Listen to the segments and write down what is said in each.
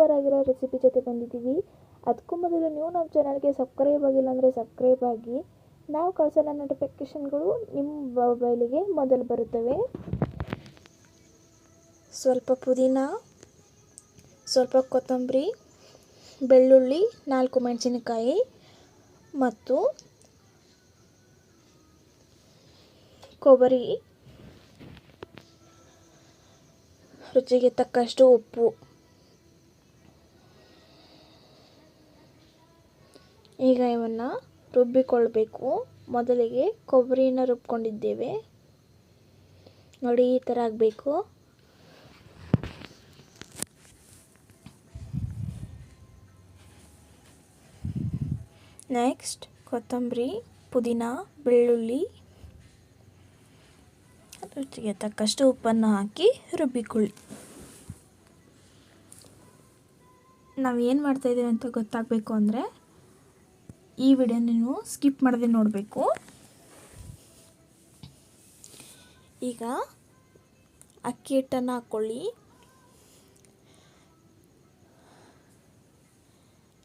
Super ಆಗಿರೋ recipe ಜೊತೆ ಬಂದಿದ್ದೀವಿ. ಅದಕ್ಕೂ ಮೊದಲು ನೀವು ನಮ್ಮ ಚಾನಲ್ಗೆ ಸಬ್ಸ್ಕ್ರೈಬ್ ಆಗಿಲ್ಲ ಅಂದರೆ ಸಬ್ಸ್ಕ್ರೈಬ್ ಆಗಿ. ನಾವು ಕಳಿಸೋ ನೋಟಿಫಿಕೇಷನ್ಗಳು ನಿಮ್ಮ ಮೊಬೈಲಿಗೆ ಮೊದಲು ಬರುತ್ತವೆ. ಸ್ವಲ್ಪ ಪುದೀನ, ಸ್ವಲ್ಪ ಕೊತ್ತಂಬರಿ, ಬೆಳ್ಳುಳ್ಳಿ, ನಾಲ್ಕು ಮೆಣಸಿನಕಾಯಿ ಮತ್ತು ಕೊಬ್ಬರಿ. ರುಚಿಗೆ ತಕ್ಕಷ್ಟು ಉಪ್ಪು. ಈಗ ಇವನ್ನು ರುಬ್ಬಿಕೊಳ್ಬೇಕು. ಮೊದಲಿಗೆ ಕೊಬ್ಬರಿನ ರುಬ್ಕೊಂಡಿದ್ದೇವೆ. ನೋಡಿ, ಈ ಥರ ಆಗಬೇಕು. ನೆಕ್ಸ್ಟ್ ಕೊತ್ತಂಬರಿ, ಪುದೀನ, ಬೆಳ್ಳುಳ್ಳಿ. ರುಚಿಗೆ ತಕ್ಕಷ್ಟು ಉಪ್ಪನ್ನು ಹಾಕಿ ರುಬ್ಬಿಕೊಳ್ಳಿ. ನಾವು ಏನು ಮಾಡ್ತಾಯಿದ್ದೀವಿ ಅಂತ ಗೊತ್ತಾಗಬೇಕು ಅಂದರೆ ಈ ವಿಡಿಯೋ ನೀವು ಸ್ಕಿಪ್ ಮಾಡದೆ ನೋಡಬೇಕು. ಈಗ ಅಕ್ಕಿ ಹಿಟ್ಟನ್ನು ಹಾಕ್ಕೊಳ್ಳಿ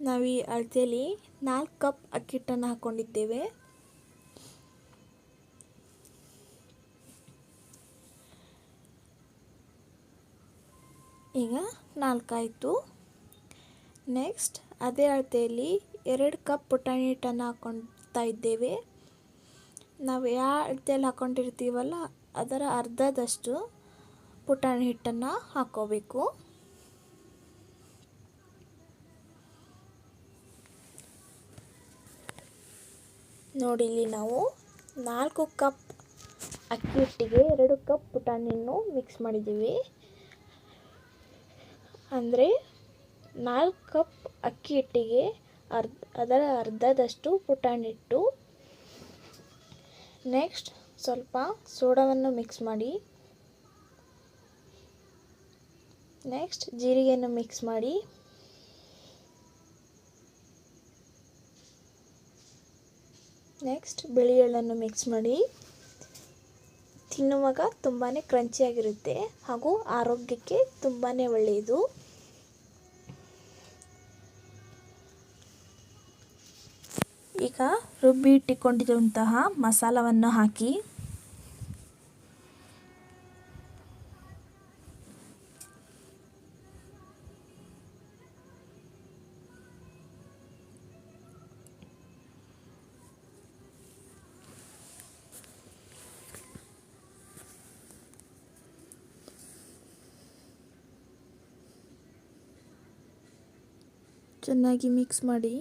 ನಾವು ಈ ಅಳತೆಯಲ್ಲಿ ನಾಲ್ಕು ಕಪ್ ಅಕ್ಕಿ ಹಿಟ್ಟನ್ನು ಹಾಕ್ಕೊಂಡಿದ್ದೇವೆ ಈಗ ನಾಲ್ಕಾಯಿತು ನೆಕ್ಸ್ಟ್ ಅದೇ ಅಳತೆಯಲ್ಲಿ ಎರಡು ಕಪ್ ಪುಟಾಣಿ ಹಿಟ್ಟನ್ನು ಹಾಕ್ಕೊಳ್ತಾ ಇದ್ದೇವೆ. ನಾವು ಯಾವ ಅಳತೆಯಲ್ಲಿ ಹಾಕ್ಕೊಂಡಿರ್ತೀವಲ್ಲ, ಅದರ ಅರ್ಧದಷ್ಟು ಪುಟಾಣಿ ಹಿಟ್ಟನ್ನು ಹಾಕ್ಕೋಬೇಕು. ನೋಡಿ, ಇಲ್ಲಿ ನಾವು ನಾಲ್ಕು ಕಪ್ ಅಕ್ಕಿ ಹಿಟ್ಟಿಗೆ ಎರಡು ಕಪ್ ಪುಟಾಣಿಯನ್ನು ಮಿಕ್ಸ್ ಮಾಡಿದ್ದೀವಿ. ಅಂದರೆ ನಾಲ್ಕು ಕಪ್ ಅಕ್ಕಿ ಹಿಟ್ಟಿಗೆ ಅರ್ಧ, ಅದರ ಅರ್ಧದಷ್ಟು ಪುಟಾಣಿಟ್ಟು. ನೆಕ್ಸ್ಟ್ ಸ್ವಲ್ಪ ಸೋಡಾವನ್ನು ಮಿಕ್ಸ್ ಮಾಡಿ. ನೆಕ್ಸ್ಟ್ ಜೀರಿಗೆಯನ್ನು ಮಿಕ್ಸ್ ಮಾಡಿ. ನೆಕ್ಸ್ಟ್ ಬಿಳಿ ಎಳ್ಳನ್ನು ಮಿಕ್ಸ್ ಮಾಡಿ. ತಿನ್ನುವಾಗ ತುಂಬಾ ಕ್ರಂಚಿಯಾಗಿರುತ್ತೆ ಹಾಗೂ ಆರೋಗ್ಯಕ್ಕೆ ತುಂಬಾ ಒಳ್ಳೆಯದು. ರುಬ್ಬಿ ಇಟ್ಟುಕೊಂಡಿರುವಂತಹ ಮಸಾಲವನ್ನು ಹಾಕಿ. ಚೆನ್ನಾಗಿ ಮಿಕ್ಸ್ ಮಾಡಿ.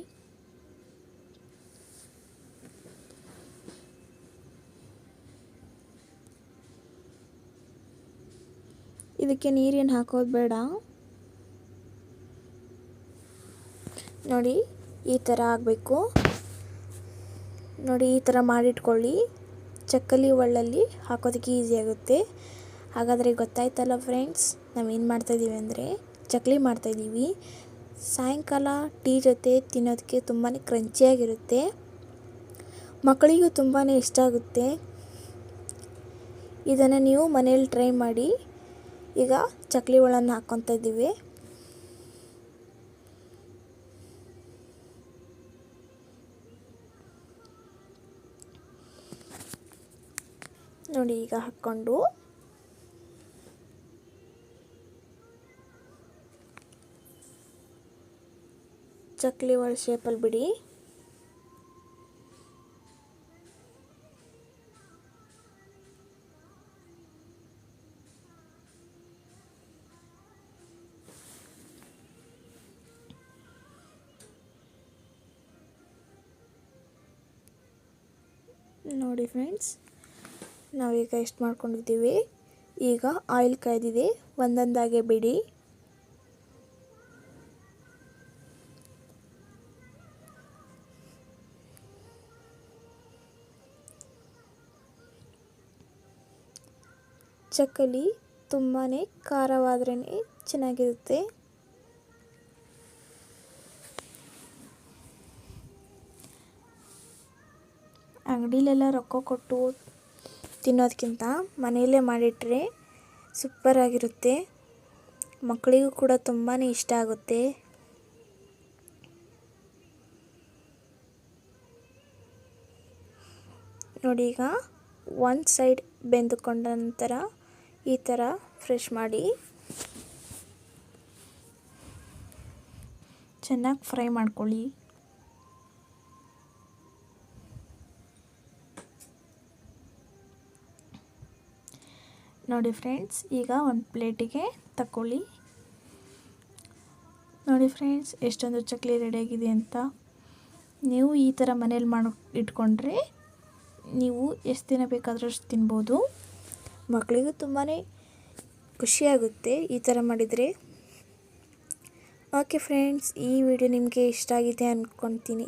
ಇದಕ್ಕೆ ನೀರೇನು ಹಾಕೋದು ಬೇಡ. ನೋಡಿ, ಈ ಥರ ಆಗಬೇಕು. ನೋಡಿ, ಈ ಥರ ಮಾಡಿಟ್ಕೊಳ್ಳಿ. ಚಕ್ಕಲಿ ಒಳ್ಳಲ್ಲಿ ಹಾಕೋದಕ್ಕೆ ಈಸಿ ಆಗುತ್ತೆ. ಹಾಗಾದರೆ ಗೊತ್ತಾಯ್ತಲ್ಲ ಫ್ರೆಂಡ್ಸ್ ನಾವೇನು ಮಾಡ್ತಾಯಿದ್ದೀವಿ ಅಂದರೆ ಚಕ್ಕಲಿ ಮಾಡ್ತಾಯಿದ್ದೀವಿ ಸಾಯಂಕಾಲ ಟೀ ಜೊತೆ ತಿನ್ನೋದಕ್ಕೆ ತುಂಬಾ ಕ್ರಂಚಿಯಾಗಿರುತ್ತೆ ಮಕ್ಕಳಿಗೂ ತುಂಬಾ ಇಷ್ಟ ಆಗುತ್ತೆ. ಇದನ್ನು ನೀವು ಮನೇಲಿ ಟ್ರೈ ಮಾಡಿ ಈಗ ಚಕ್ಲಿ ಒಳನ್ನು ಹಾಕ್ಕೊತ ಇದ್ದೀವಿ. ನೋಡಿ ಈಗ ಹಾಕ್ಕೊಂಡು. ಚಕ್ಲಿ ಒಳ ಶೇಪಲ್ಲಿ ಬಿಡಿ. ನೋಡಿ ಫ್ರೆಂಡ್ಸ್ ನಾವೀಗ ಎಷ್ಟು ಮಾಡ್ಕೊಂಡಿದ್ದೀವಿ? ಈಗ ಆಯಿಲ್ ಕಾಯ್ದಿದೆ ಒಂದೊಂದಾಗೆ ಬಿಡಿ. ಚಕ್ಕಲಿ ತುಂಬಾ ಖಾರವಾದ್ರೇ ಚೆನ್ನಾಗಿರುತ್ತೆ. ಅಂಗಡಿಲೆಲ್ಲ ರೊಕ್ಕ ಕೊಟ್ಟು ತಿನ್ನೋದಕ್ಕಿಂತ ಮನೆಯಲ್ಲೇ ಮಾಡಿಟ್ರೆ ಸೂಪರಾಗಿರುತ್ತೆ. ಮಕ್ಕಳಿಗೂ ಕೂಡ ತುಂಬಾ ಇಷ್ಟ ಆಗುತ್ತೆ. ನೋಡಿ ಈಗ ಒಂದು ಸೈಡ್ ಬೆಂದುಕೊಂಡ ನಂತರ ಈ ಥರ ಫ್ರೆಶ್ ಮಾಡಿ ಚೆನ್ನಾಗಿ ಫ್ರೈ ಮಾಡ್ಕೊಳ್ಳಿ. ನೋಡಿ ಫ್ರೆಂಡ್ಸ್ ಈಗ ಒಂದು ಪ್ಲೇಟಿಗೆ ತಕೊಳ್ಳಿ ನೋಡಿ ಫ್ರೆಂಡ್ಸ್ ಎಷ್ಟೊಂದು ಚಕ್ಲಿ ರೆಡಿಯಾಗಿದೆ ಅಂತ. ನೀವು ಈ ಥರ ಮನೇಲಿ ಮಾಡಿ, ಇಟ್ಕೊಂಡ್ರೆ ನೀವು ಎಷ್ಟು ದಿನ ಬೇಕಾದರೂ ಅಷ್ಟು ತಿನ್ಬೋದು. ಮಕ್ಕಳಿಗೂ ತುಂಬಾ ಖುಷಿಯಾಗುತ್ತೆ ಈ ಥರ ಮಾಡಿದರೆ. ಓಕೆ ಫ್ರೆಂಡ್ಸ್ ಈ ವಿಡಿಯೋ ನಿಮಗೆ ಇಷ್ಟ ಆಗಿದೆ ಅಂದ್ಕೊತೀನಿ